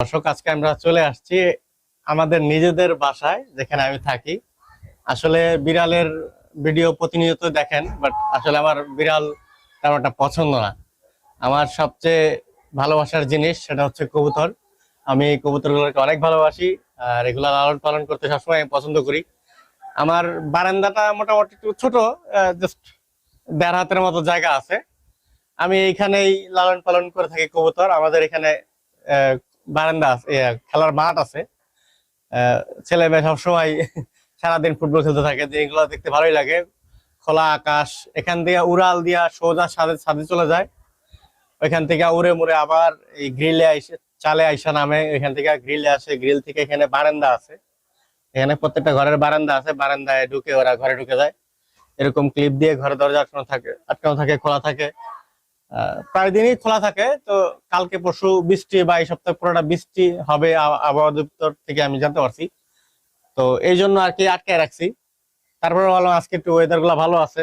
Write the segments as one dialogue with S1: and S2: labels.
S1: দর্শক, আজকে আমরা চলে আসছি আমাদের নিজেদের বাসায়, যেখানে আমি থাকি। আসলে বিড়ালের ভিডিও প্রতিনিয়ত দেখেন বাট আসলে আমার বিড়াল তেমন একটা পছন্দ না। আমার সবচেয়ে ভালোবাসার জিনিস সেটা হচ্ছে কবুতর। আমি কবুতরগুলোকে অনেক ভালোবাসি, আর এগুলো লালন পালন করতে সবসময় আমি পছন্দ করি। আমার বারান্দাটা মোটামুটি একটু ছোট জাস্ট দেড় হাতের মতো জায়গা আছে। আমি এইখানেই লালন পালন করে থাকি কবুতর। আমাদের এখানে বারান্দা আছে খেলার মাঠ আছে। ছেলে মেয়ে সবসময় সারাদিন ফুটবল খেলতে থাকে, যে এগুলো দেখতে ভালোই লাগে। খোলা আকাশ, এখান থেকে উড়াল দিয়া সোজা ছাদে ছাদে চলে যায়। ওইখান থেকে উড়ে মুড়ে আবার এই গ্রিলে আইসে, চালে আইসা নামে এখান থেকে গ্রিলে আসে, গ্রিল থেকে এখানে বারান্দা আছে। এখানে প্রত্যেকটা ঘরের বারান্দা আছে, বারান্দায় ঢুকে ওরা ঘরে ঢুকে যায়। এরকম ক্লিপ দিয়ে ঘরে দরজা আটকানো থাকে আটকানো থাকে, খোলা থাকে। প্রায় দিনই খোলা থাকে। তো কালকে, পরশু বৃষ্টি বা এই সপ্তাহে পুরোটা বৃষ্টি হবে আবহাওয়া দপ্তর থেকে আমি জানতে পারছি। তো এই জন্য আর কি আটকে রাখছি। তারপরে ভাবলাম আজকে একটু ওয়েদারগুলা ভালো আছে।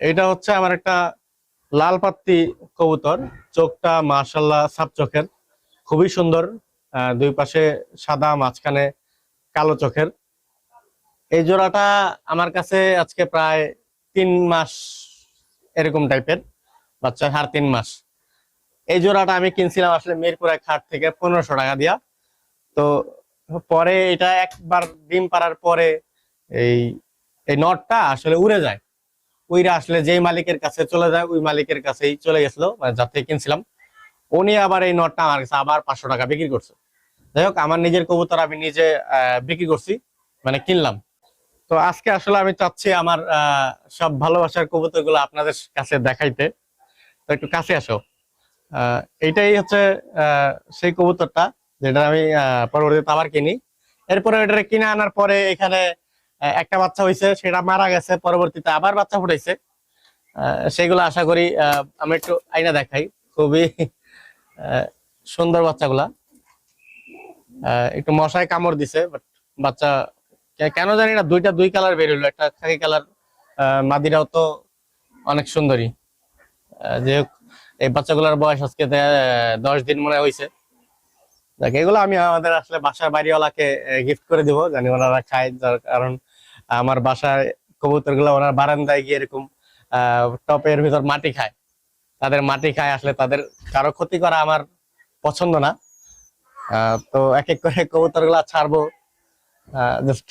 S1: এটা হচ্ছে আমার একটা লাল পাত্তি কবুতর। চোখটা মার্শাল্লাহ সাপ চোখের। খুবই সুন্দর। দুই পাশে সাদা, মাঝখানে কালো চোখের। এই জোড়াটা আমার কাছে আজকে প্রায় তিন মাস এরকম টাইপের বাচ্চা হার তিন মাস। এই জোড়াটা আমি কিনছিলাম আসলে মিরপুরে খাট থেকে পনেরোশো টাকা দিয়া। তো পরে এটা একবার ডিম পাড়ার পরে এই এই নটটা আসলে উড়ে যায়। উইরা আসলে যেই মালিকের কাছে চলে যায়, ওই মালিকের কাছেই চলে গেছিল মানে যার থেকে কিনছিলাম। উনি আবার এই নটটা আমার কাছে আবার পাঁচশো টাকা বিক্রি করছে। যাই হোক, আমার নিজের কবুতর আমি নিজে বিক্রি করছি মানে কিনলাম। তো আজকে আসলে আমি চাচ্ছি আমার সব ভালোবাসার কবুতরগুলো আপনাদের কাছে দেখাইতে। একটু কাছে আসো। এইটাই হচ্ছে সেই কবুতরটা যেটা আমি পরবর্তীতে আবার কিনি। এরপরে এটা কিনে আনার পরে এখানে একটা বাচ্চা হয়েছে সেটা মারা গেছে, পরবর্তীতে আবার বাচ্চা ফুটাইছে। সেগুলো আশা করি আমি একটু আইনা দেখাই। খুবই সুন্দর বাচ্চাগুলা। একটু মশায় কামড় দিছে বাট বাচ্চা কেন জানি না, দুইটা দুই কালার বের হলো একটা খাকি কালার মাদিরাও তো অনেক সুন্দরী। যে এই বাচ্চাগুলোর বয়স আজকে দশ দিন মনে হয় হয়েছে এগুলো আমি আমাদের আসলে বাসার বাড়িওয়ালাকে গিফট করে দিব, জানি ওনারা খায় কারণ আমার বাসায় কবুতরগুলো ওনার বারান্দায় গিয়ে এরকম টপের ভিতর মাটি খায়। তাদের মাটি খায় আসলে তাদের কারও ক্ষতি করা আমার পছন্দ না। তো এক এক করে কবুতরগুলা ছাড়বো জাস্ট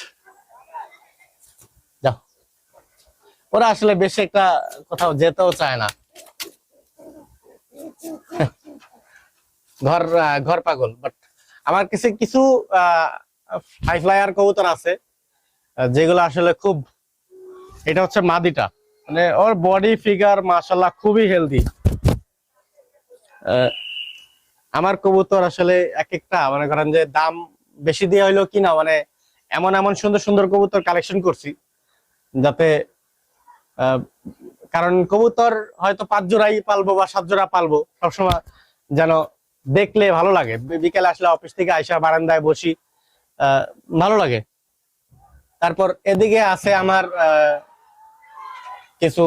S1: ওরা আসলে বেশি একটা কোথাও যেতেও চায় না। ঘর ঘর পাগল বাট আমার কাছে কিছু হাই ফ্লায়ার কবুতর আছে যেগুলো আসলে খুব, এটা হচ্ছে মাদিটা। মানে ওর বডি ফিগার মাশাল্লাহ খুবই হেলদি আমার কবুতর আসলে এক একটা, মনে করেন যে দাম বেশি দিয়ে হইল কিনা মানে এমন এমন সুন্দর সুন্দর কবুতর কালেকশন করছি, যাতে কারণ কবুতর হয়তো পাঁচ জোড়াই পালবো বা সাত জোড়া পালবো, সবসময় যেন দেখলে ভালো লাগে। বিকেলে আসলে অফিস থেকে আইসা বারান্দায় বসি ভালো লাগে। তারপর এদিকে আছে আমার কিছু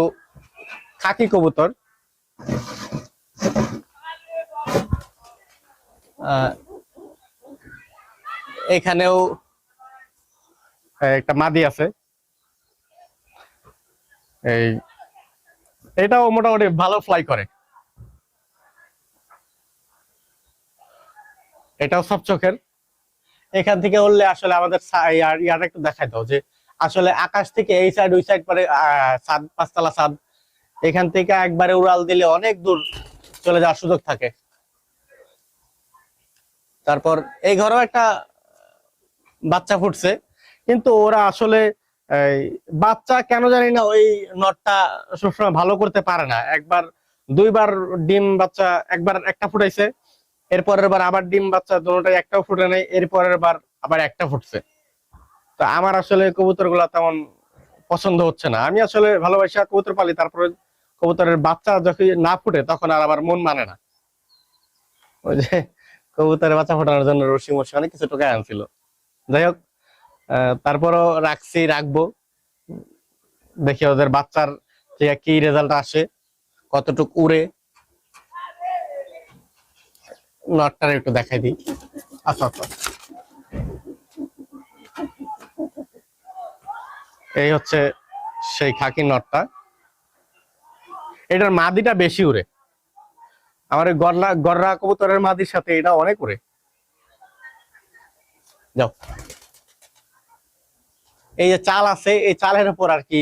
S1: খাকি কবুতর। এখানেও একটা মাদি আছে। এই এটাও মোটামুটি ভালো ফ্লাই করে। এটাও সব চোখের। এখান থেকে উঠলে আসলে আমাদের ইয়ার- একটু দেখাই দাও যে, আসলে আকাশ থেকে এই সাইড ওই সাইড পরে ছাদ, পাঁচতলা সাদ এখান থেকে একবারে উড়াল দিলে অনেক দূর চলে যাওয়ার সুযোগ থাকে। তারপর এই ঘরেও একটা বাচ্চা ফুটছে, কিন্তু ওরা আসলে বাচ্চা কেন জানি না ওই নটটা সবসময় ভালো করতে পারে না। একবার দুইবার ডিম বাচ্চা একবার একটা ফুটাইছে, এরপরের বার আবার ডিম বাচ্চা দুটোটাই একটাও ফুটে নেই, এরপরের বার আবার একটা ফুটছে। তো আমার আসলে কবুতরগুলা তেমন পছন্দ হচ্ছে না। আমি আসলে ভালোবাসা কবুতর পালি, তারপরে কবুতরের বাচ্চা যখন না ফুটে তখন আর আমার মন মানে না। ওই যে কবুতরের বাচ্চা ফোটানোর জন্য রশি মশি অনেক কিছু টোকায় আনছিল। যাই হোক তারপরও রাখছি, রাখব। দেখি ওদের বাচ্চার কি রেজাল্ট আসে, কতটুক উড়ে। নটটার একটু দেখাই দিই। আচ্ছা আচ্ছা। এই হচ্ছে সেই খাকি নটটা। এটার মাদিটা বেশি উড়ে। আমার এই গরলা গররা কবুতরের মাদির সাথে এটা অনেক উড়ে। যাও। এই যে চাল আছে, এই চালের উপর আর কি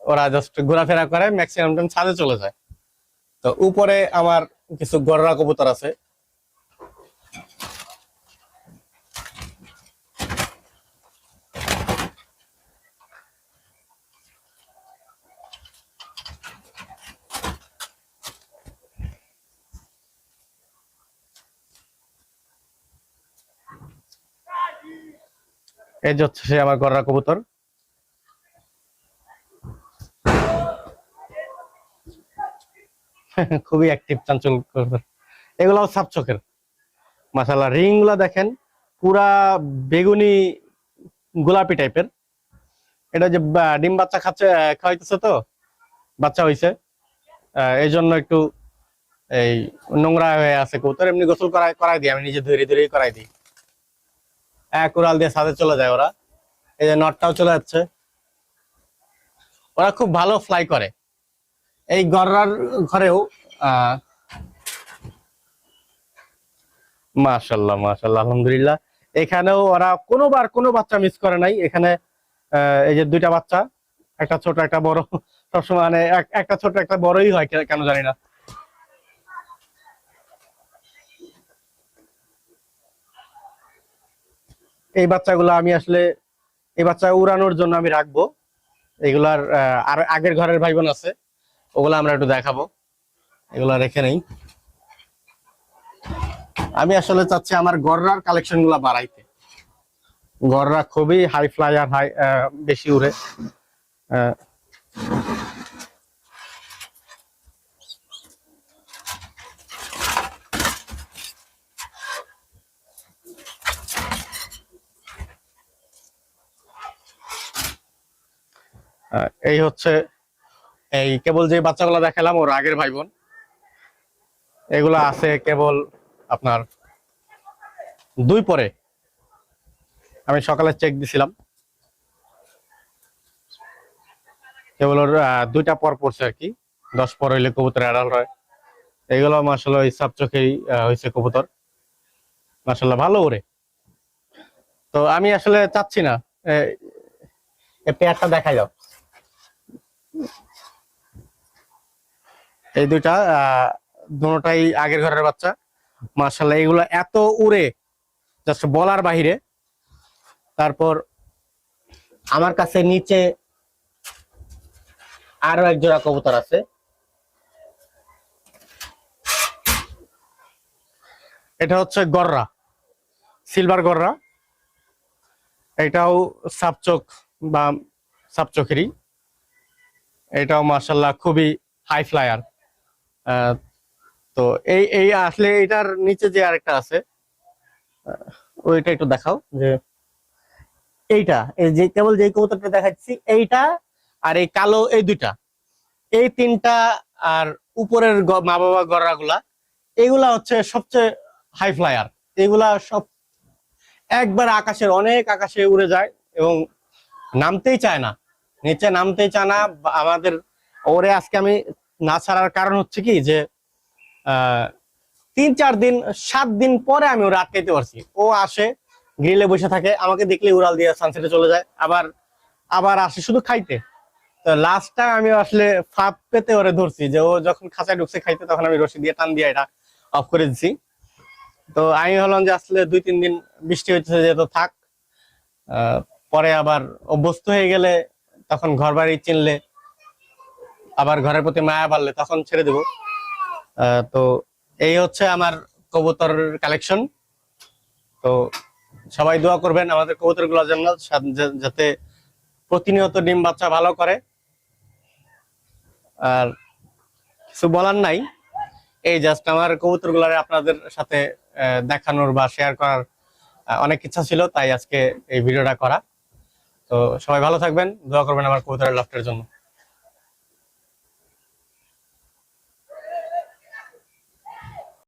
S1: ওরা জাস্ট ঘোরাফেরা করে ম্যাক্সিমাম টাইম ছাদে চলে যায়। তো উপরে আমার কিছু গররা কবুতর আছে। এই যে হচ্ছে আমার গররা কবুতর। খুবই অ্যাক্টিভ চাঞ্চল কবুতর। এগুলাও চোখের। মাসাল্লাহ রিংগুলা দেখেন, পুরা বেগুনি গোলাপি টাইপের। এটা যে ডিম বাচ্চা খাচ্ছে খাওয়াইতেছে তো, বাচ্চা হইছে। এই জন্য একটু এই নোংরা হয়ে আছে কবুতর। এমনি গোসল করাই করাই দিই, আমি নিজে ধরে ধরেই করাই দিই। উড়াল দিয়ে ছাদে চলে যায় ওরা। এই যে নটটাও চলে যাচ্ছে। ওরা খুব ভালো ফ্লাই করে। এই গররার ঘরেও মাশাল্লাহ মাশাল্লাহ, আলহামদুলিল্লাহ। এখানেও ওরা কোনোবার কোনো বাচ্চা মিস করে নাই। এখানে এই যে দুইটা বাচ্চা, একটা ছোট, একটা বড়। সবসময় মানে এক- একটা ছোট, একটা বড়ই হয় কেন জানি না। এই বাচ্চাগুলো আমি আসলে, এই বাচ্চা উড়ানোর জন্য আমি রাখব। এগুলার আর আগের ঘরের ভাই বোন আছে, ওগুলো আমরা একটু দেখাবো। এগুলা রেখে নেই। আমি আসলে চাচ্ছি আমার গররার কালেকশনগুলা বাড়াইতে। গররা খুবই হাই ফ্লাইয়ার হাই বেশি উড়ে। এই হচ্ছে এই কেবল যে বাচ্চাগুলো দেখালাম, ওর আগের ভাই বোন এগুলা আছে কেবল আপনার দুই পরে। আমি সকালে চেক দিছিলাম। কেবল ওর দুইটা পর পড়ছে আর কি। দশ পর হইলে কবুতর অ্যাডাল্ট হয়। এগুলো মাসাল্লাহ ওই সাপ চোখেই হয়েছে কবুতর। মাসাল্লাহ ভালো ওরে। তো আমি আসলে চাচ্ছি না। এ- পেয়ারটা দেখাই যাও এই দুইটা আহ, দুটোটাই আগের ঘরের বাচ্চা। মার্শাল্লাহ এগুলো এত উড়ে জাস্ট বলার বাহিরে। তারপর আমার কাছে নিচে আরও এক জোড়া কবুতর আছে। এটা হচ্ছে গররা সিলভার গররা। এটাও সাপচোক বা সাপচোখেরই। এটাও মার্শাল্লাহ খুবই হাই ফ্লায়ার তো এই এই আসলে এটার নিচে যে আরেকটা আছে ওইটা একটু দেখাও। যে এইটা এই যে কেবল যে কবুতরটা দেখাচ্ছি এইটা আর এই কালো এই দুইটা এই তিনটা আর উপরের মা বাবা গড়া গুলা এগুলা হচ্ছে সবচেয়ে হাই ফ্লায়ার এগুলা সব একবার আকাশের অনেক আকাশে উড়ে যায় এবং নামতেই চায় না। নিচে নামতেই চায় না আমাদের ওরে আজকে আমি না ছাড়ার কারণ হচ্ছে কি যে তিন, চার দিন, সাত দিন পরে আমি ওরা আটকাইতে পারছি। ও আসে, গ্রিলে বসে থাকে, আমাকে দেখলে উড়াল দিয়ে সানসেটে চলে যায়, আবার আবার আসে শুধু খাইতে। তো লাস্টটা আমি আসলে ফাঁপ পেতে ওরে ধরছি যে, ও যখন খাঁচায় ঢুকছে খাইতে, তখন আমি রশি দিয়ে টান দিয়ে এটা অফ করে দিছি। তো আমি হলাম যে আসলে দুই, তিন দিন বৃষ্টি হচ্ছে যেহেতু থাক পরে আবার অভ্যস্ত হয়ে গেলে তখন ঘর বাড়ি চিনলে আবার ঘরের প্রতি মায়া বাড়লে তখন ছেড়ে দেবো। তো এই হচ্ছে আমার কবুতর কালেকশন তো সবাই দোয়া করবেন আমাদের কবুতরগুলোর জন্য যাতে প্রতিনিয়ত ডিম বাচ্চা ভালো করে। আর কিছু বলার নাই। এই জাস্ট আমার কবুতর গুলারে আপনাদের সাথে দেখানোর বা শেয়ার করার অনেক ইচ্ছা ছিল, তাই আজকে এই ভিডিওটা করা। তো সবাই ভালো থাকবেন, দোয়া করবেন আমার কবুতরের লাফটের জন্য।